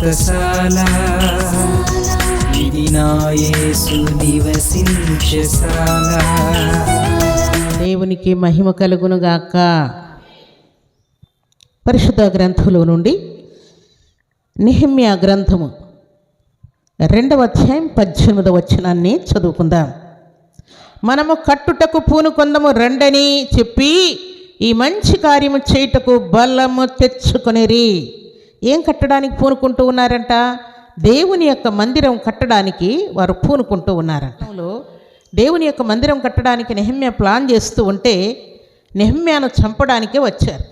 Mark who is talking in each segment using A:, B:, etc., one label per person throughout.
A: వ్రతశాల ఇది నివసించశాల
B: దేవునికి మహిమ కలుగునుగాక. పరిశుద్ధ గ్రంథంలో నుండి నిహిమ్య గ్రంథము రెండవ అధ్యాయం పద్దెనిమిదవ వచనాన్ని చదువుకుందాం. మనము కట్టుటకు పూనుకొందము రండని చెప్పి ఈ మంచి కార్యము చేయుటకు బలము తెచ్చుకొనిరి. ఏం కట్టడానికి పూనుకుంటూ ఉన్నారంట? దేవుని యొక్క మందిరం కట్టడానికి వారు పూనుకుంటూ ఉన్నారంట. దేవుని యొక్క మందిరం కట్టడానికి నెహమ్య ప్లాన్ చేస్తూ ఉంటే నెహమ్యాను చంపడానికే వచ్చారు.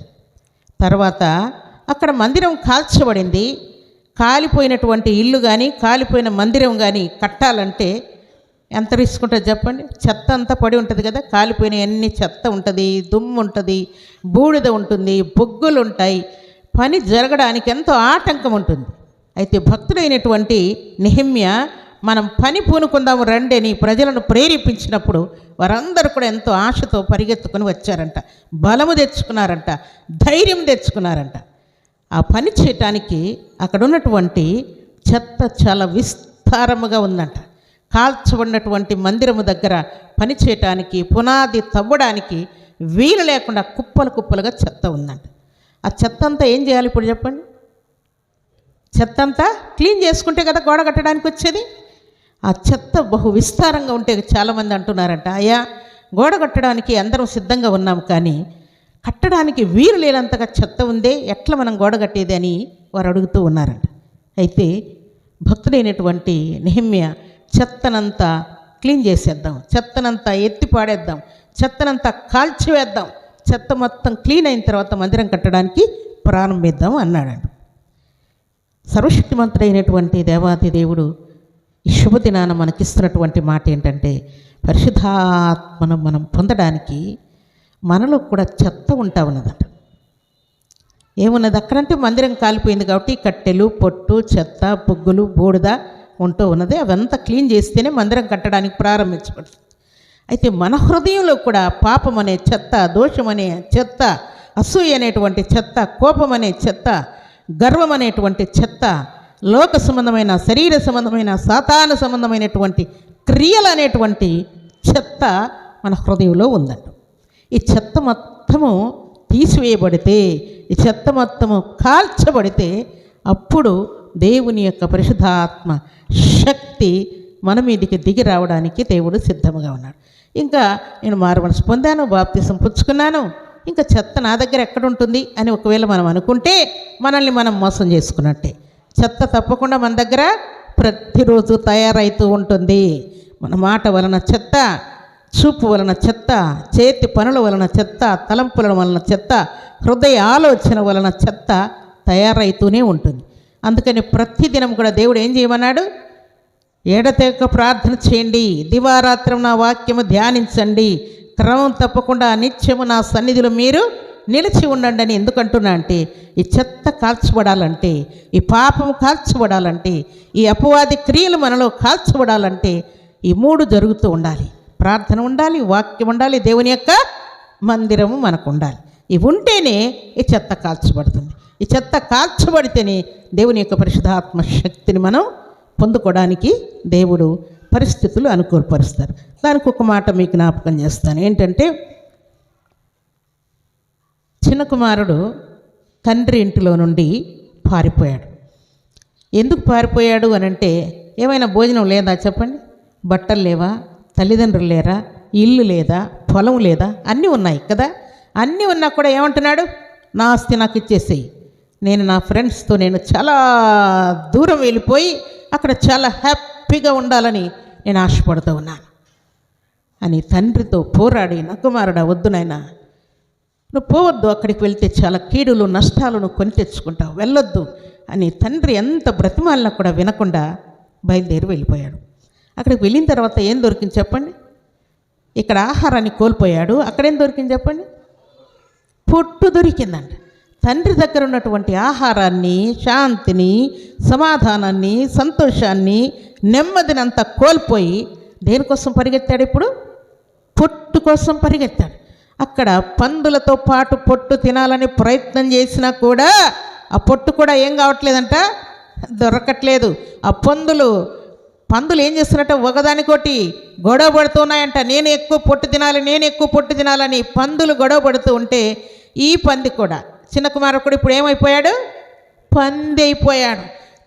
B: తర్వాత అక్కడ మందిరం కాల్చబడింది. కాలిపోయినటువంటి ఇల్లు కానీ కాలిపోయిన మందిరం కానీ కట్టాలంటే ఎంత రిస్క్ ఉంటుంది చెప్పండి? చెత్త అంతా పడి ఉంటుంది కదా? కాలిపోయిన అన్ని చెత్త ఉంటుంది దుమ్ము ఉంటుంది బూడిద ఉంటుంది బొగ్గులు ఉంటాయి. పని జరగడానికి ఎంతో ఆటంకం ఉంటుంది. అయితే భక్తుడైనటువంటి నిహిమ్య మనం పని పూనుకుందాము రండి అని ప్రజలను ప్రేరేపించినప్పుడు వారందరూ కూడా ఎంతో ఆశతో పరిగెత్తుకొని వచ్చారంట. బలము తెచ్చుకున్నారంట. ధైర్యం తెచ్చుకున్నారంట. ఆ పని చేయటానికి అక్కడ ఉన్నటువంటి చెత్త చాలా విస్తారముగా ఉందంట. కాల్చబడినటువంటి మందిరము దగ్గర పని చేయటానికి పునాది తవ్వడానికి వీలు లేకుండా కుప్పలు కుప్పలుగా చెత్త ఉందంట. ఆ చెత్త అంతా ఏం చేయాలి ఇప్పుడు చెప్పండి? చెత్త అంతా క్లీన్ చేసుకుంటే కదా గోడ కట్టడానికి వచ్చేది? ఆ చెత్త బహు విస్తారంగా ఉంటే చాలామంది అంటున్నారంట అయ్యా గోడ కట్టడానికి అందరం సిద్ధంగా ఉన్నాం కానీ కట్టడానికి వీలు లేనంతగా చెత్త ఉందే ఎట్లా మనం గోడ కట్టేది? అని వారు అడుగుతూ ఉన్నారంట. అయితే భక్తుడైనటువంటి నిహిమ్య చెత్తనంతా క్లీన్ చేసేద్దాం చెత్తనంతా ఎత్తి పాడేద్దాం చెత్తనంతా కాల్చివేద్దాం చెత్త మొత్తం క్లీన్ అయిన తర్వాత మందిరం కట్టడానికి ప్రారంభిద్దాం అన్నాడు సర్వశక్తిమంతుడైనటువంటి దేవాది దేవుడు ఈ శుభదినాన మనకిస్తున్నటువంటి మాట ఏంటంటే పరిశుద్ధాత్మను మనం పొందడానికి మనలో కూడా చెత్త ఉంటా ఉన్నదంట ఏమున్నది? అక్కడంటే మందిరం కాలిపోయింది కాబట్టి కట్టెలు పొట్టు చెత్త పొగ్గులు బూడిద ఉంటూ ఉన్నది. అవంతా క్లీన్ చేస్తేనే మందిరం కట్టడానికి ప్రారంభించబడుతుంది. అయితే మన హృదయంలో కూడా పాపం అనే చెత్త దోషం అనే చెత్త అసూయ అనేటువంటి చెత్త కోపం అనే చెత్త గర్వం అనేటువంటి చెత్త లోక సంబంధమైన శరీర సంబంధమైన సాతాన సంబంధమైనటువంటి క్రియలు అనేటువంటి చెత్త మన హృదయంలో ఉందంట. ఈ చెత్త మొత్తము తీసివేయబడితే ఈ చెత్త మొత్తము కాల్చబడితే అప్పుడు దేవుని యొక్క పరిశుద్ధాత్మ శక్తి మన మీదికి దిగి రావడానికి దేవుడు సిద్ధంగా ఉన్నాడు. ఇంకా నేను మారుమనసు పొందాను బాప్తిసం పుచ్చుకున్నాను. ఇంకా చెత్త నా దగ్గర ఎక్కడ ఉంటుంది అని ఒకవేళ మనం అనుకుంటే మనల్ని మనం మోసం చేసుకున్నట్టే. చెత్త తప్పకుండా మన దగ్గర ప్రతిరోజు తయారవుతూ ఉంటుంది. మన మాట వలన చెత్త చూపు వలన చెత్త చేతి పనుల వలన చెత్త తలంపుల వలన చెత్త హృదయ ఆలోచన వలన చెత్త తయారవుతూనే ఉంటుంది. అందుకని ప్రతిదినం కూడా దేవుడు ఏం చేయమన్నాడు? ఏడతెగక ప్రార్థన చేయండి. దివారాత్రం నా వాక్యము ధ్యానించండి. క్రమం తప్పకుండా నిత్యము నా సన్నిధిలో మీరు నిలిచి ఉండండి అని ఎందుకంటున్నా అంటే ఈ చెత్త కాల్చబడాలంటే ఈ పాపం కాల్చబడాలంటే ఈ అపవాది క్రియలు మనలో కాల్చబడాలంటే ఈ మూడు జరుగుతూ ఉండాలి. ప్రార్థన ఉండాలి వాక్యం ఉండాలి దేవుని యొక్క మందిరము మనకు ఉండాలి ఇవి ఉంటేనే ఈ చెత్త కాల్చబడుతుంది. ఈ చెత్త కాల్చబడితేనే దేవుని యొక్క పరిశుధాత్మ శక్తిని మనం పొందుకోవడానికి దేవుడు పరిస్థితులు అనుకూలపరుస్తారు. దానికి ఒక మాట మీకు జ్ఞాపకం చేస్తాను. ఏంటంటే చిన్న కుమారుడు తండ్రి ఇంటిలో నుండి పారిపోయాడు. ఎందుకు పారిపోయాడు అని అంటే ఏమైనా భోజనం లేదా చెప్పండి? బట్టలు లేవా? తల్లిదండ్రులు లేరా? ఇల్లు లేదా? పొలం లేదా? అన్నీ ఉన్నాయి కదా? అన్నీ ఉన్నా కూడా ఏమంటున్నాడు? నా ఆస్తి నాకు ఇచ్చేసేయి. నేను నా ఫ్రెండ్స్తో నేను చాలా దూరం వెళ్ళిపోయి అక్కడ చాలా హ్యాపీగా ఉండాలని నేను ఆశపడుతూ ఉన్నాను. అని తండ్రితో పోరాడి నా కుమారుడా వద్దు నాయనా. నువ్వు పోవద్దు అక్కడికి వెళ్తే చాలా కీడులు నష్టాలను కొని తెచ్చుకుంటావు. వెళ్ళొద్దు అని తండ్రి ఎంత బ్రతిమాలినా కూడా వినకుండా బయలుదేరి వెళ్ళిపోయాడు. అక్కడికి వెళ్ళిన తర్వాత ఏం దొరికింది చెప్పండి? ఇక్కడ ఆహారాన్ని కోల్పోయాడు. అక్కడేం దొరికింది చెప్పండి? పొట్టు దొరికిందండి తండ్రి దగ్గర ఉన్నటువంటి ఆహారాన్ని శాంతిని సమాధానాన్ని సంతోషాన్ని నెమ్మదినంతా కోల్పోయి దేనికోసం పరిగెత్తాడు ఇప్పుడు? పొట్టు కోసం పరిగెత్తాడు. అక్కడ పందులతో పాటు పొట్టు తినాలని ప్రయత్నం చేసినా కూడా ఆ పొట్టు కూడా ఏం కావట్లేదంట? దొరకట్లేదు. ఆ పందులు పందులు ఏం చేస్తున్నట్ట ఒకదానికోటి గొడవ పడుతున్నాయంట. నేను ఎక్కువ పొట్టు తినాలి నేను ఎక్కువ పొట్టు తినాలని పందులు గొడవ పడుతూ ఉంటే ఈ పంది కూడా చిన్న కుమారకుడు ఇప్పుడు ఏమైపోయాడు? పంది అయిపోయాడు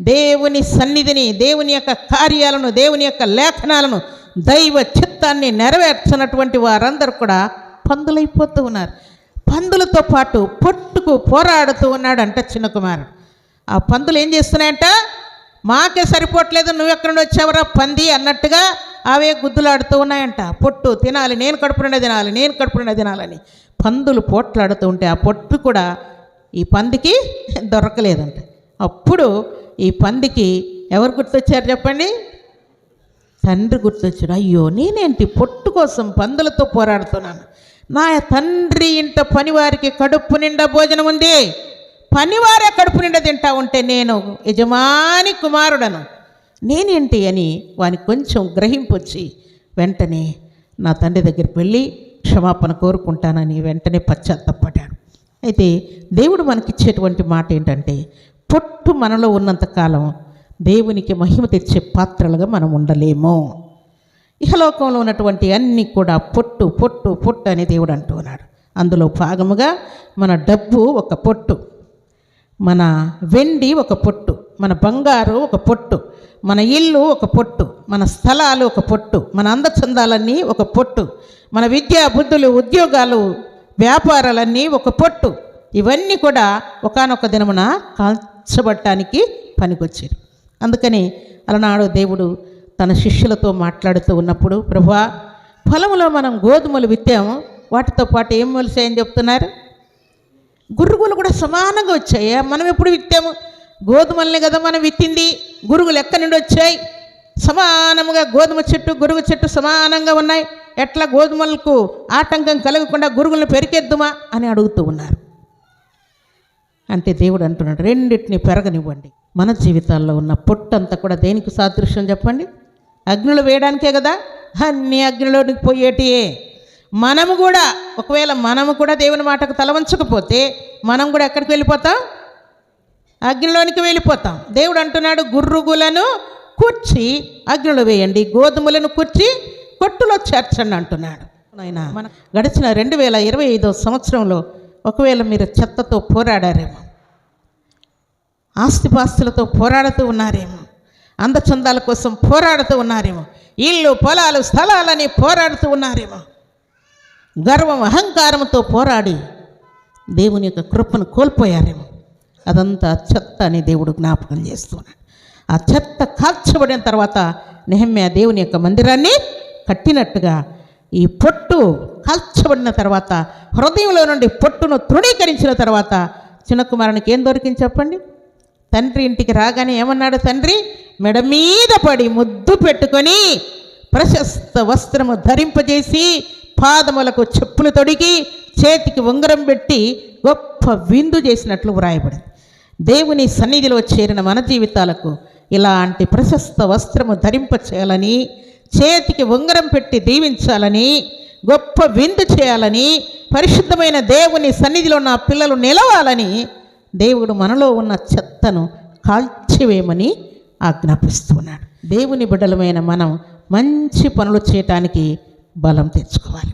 B: దేవుని సన్నిధిని దేవుని యొక్క కార్యాలను దేవుని యొక్క లేఖనాలను దైవ చిత్తాన్ని నెరవేర్చినటువంటి వారందరూ కూడా పందులైపోతూ ఉన్నారు. పందులతో పాటు పొట్టుకు పోరాడుతూ ఉన్నాడంట చిన్న కుమారుడు. ఆ పందులు ఏం చేస్తున్నాయంట? మాకే సరిపోవట్లేదు నువ్వు నుండి వచ్చావురా పంది అన్నట్టుగా అవే గుద్దులాడుతూ ఉన్నాయంట. పొట్టు తినాలి నేను కడుపునిండా తినాలి నేను కడుపు తినాలని. పందులు పోట్లాడుతూ ఉంటే ఆ పొట్టు కూడా ఈ పందికి దొరకలేదంట. అప్పుడు ఈ పందికి ఎవరు గుర్తొచ్చారు చెప్పండి? తండ్రి గుర్తొచ్చాడు అయ్యో నేనేంటి పొట్టు కోసం పందులతో పోరాడుతున్నాను? నా తండ్రి ఇంట పనివారికి కడుపు నిండా భోజనం ఉంది. పనివారే కడుపు నిండా తింటా ఉంటే నేను యజమాని కుమారుడను. నేనేంటి అని వానికి కొంచెం గ్రహింపు వచ్చి వెంటనే నా తండ్రి దగ్గరికి వెళ్ళి క్షమాపణ కోరుకుంటానని వెంటనే పశ్చాత్తపడ్డాడు అయితే దేవుడు మనకిచ్చేటువంటి మాట ఏంటంటే పొట్టు మనలో ఉన్నంతకాలం దేవునికి మహిమ తెచ్చే పాత్రలుగా మనం ఉండలేము. ఇహలోకంలో ఉన్నటువంటి అన్నీ కూడా పొట్టు పొట్టు పొట్టు అని దేవుడు అంటున్నాడు అందులో భాగముగా మన డబ్బు ఒక పొట్టు మన వెండి ఒక పొట్టు మన బంగారు ఒక పొట్టు మన ఇల్లు ఒక పొట్టు మన స్థలాలు ఒక పొట్టు మన అందచందాలన్నీ ఒక పొట్టు మన విద్యా బుద్ధులు ఉద్యోగాలు వ్యాపారాలన్నీ ఒక పొట్టు. ఇవన్నీ కూడా ఒకానొక దినమున కాల్చబట్టానికి పనికొచ్చారు అందుకని అలనాడు దేవుడు తన శిష్యులతో మాట్లాడుతూ ఉన్నప్పుడు ప్రభా పొలంలో మనం గోధుమలు విత్తాము వాటితో పాటు ఏం మొలిసాయని చెప్తున్నారు. గుర్రుగులు కూడా సమానంగా వచ్చాయి. మనం ఎప్పుడు విత్తాము? గోధుమల్ని కదా మనం విత్తింది? గురుగులు ఎక్కడి నుండి వచ్చాయి. సమానముగా గోధుమ చెట్టు గురుగు చెట్టు సమానంగా ఉన్నాయి. ఎట్లా గోధుమలకు ఆటంకం కలగకుండా గురుగులను పెరికెద్దుమా అని అడుగుతూ ఉన్నారు. అంటే దేవుడు అంటున్నాడు రెండింటిని పెరగనివ్వండి. మన జీవితాల్లో ఉన్న పొట్టంతా కూడా దేనికి సాదృశ్యం చెప్పండి? అగ్నిలో వేయడానికే కదా? అన్ని అగ్నిలోనికి పోయేటియే. మనము కూడా ఒకవేళ మనము కూడా దేవుని మాటకు తలవంచకపోతే మనం కూడా ఎక్కడికి వెళ్ళిపోతాం? అగ్నిలోనికి వెళ్ళిపోతాం. దేవుడు అంటున్నాడు గుర్రుగులను కూర్చి అగ్నిలో వేయండి గోధుమలను కూర్చి కొట్టులో చేర్చండి అంటున్నాడు. ఆయన మన గడిచిన రెండు వేల ఇరవై ఐదో సంవత్సరంలో ఒకవేళ మీరు చెత్తతో పోరాడారేమో ఆస్తిపాస్తులతో పోరాడుతూ ఉన్నారేమో అందచందాల కోసం పోరాడుతూ ఉన్నారేమో ఇల్లు పొలాలు స్థలాలని పోరాడుతూ ఉన్నారేమో గర్వం అహంకారంతో పోరాడి దేవుని యొక్క కృపను కోల్పోయారేమో అదంతా చెత్త అని దేవుడు జ్ఞాపకం చేస్తున్నాడు. ఆ చెత్త కాల్చబడిన తర్వాత నెహమ్య దేవుని యొక్క మందిరాన్ని కట్టినట్టుగా ఈ పొట్టు కాల్చబడిన తర్వాత హృదయంలో నుండి పొట్టును తృణీకరించిన తర్వాత చిన్న కుమారునికి ఏం దొరికింది చెప్పండి? తండ్రి ఇంటికి రాగానే ఏమన్నాడు తండ్రి? మెడ మీద పడి ముద్దు పెట్టుకొని ప్రశస్త వస్త్రము ధరింపజేసి పాదములకు చెప్పులు తొడిగి చేతికి ఉంగరం పెట్టి గొప్ప విందు చేసినట్లు వ్రాయబడింది. దేవుని సన్నిధిలో చేరిన మన జీవితాలకు ఇలాంటి ప్రశస్త వస్త్రము ధరింప చేయాలని చేతికి ఉంగరం పెట్టి దీవించాలని గొప్ప విందు చేయాలని పరిశుద్ధమైన దేవుని సన్నిధిలో నా పిల్లలు నిలవాలని దేవుడు మనలో ఉన్న చెత్తను కాల్చివేయమని ఆజ్ఞాపిస్తున్నాడు దేవుని బిడ్డలమైన మనం మంచి పనులు చేయటానికి బలం తెచ్చుకోవాలి.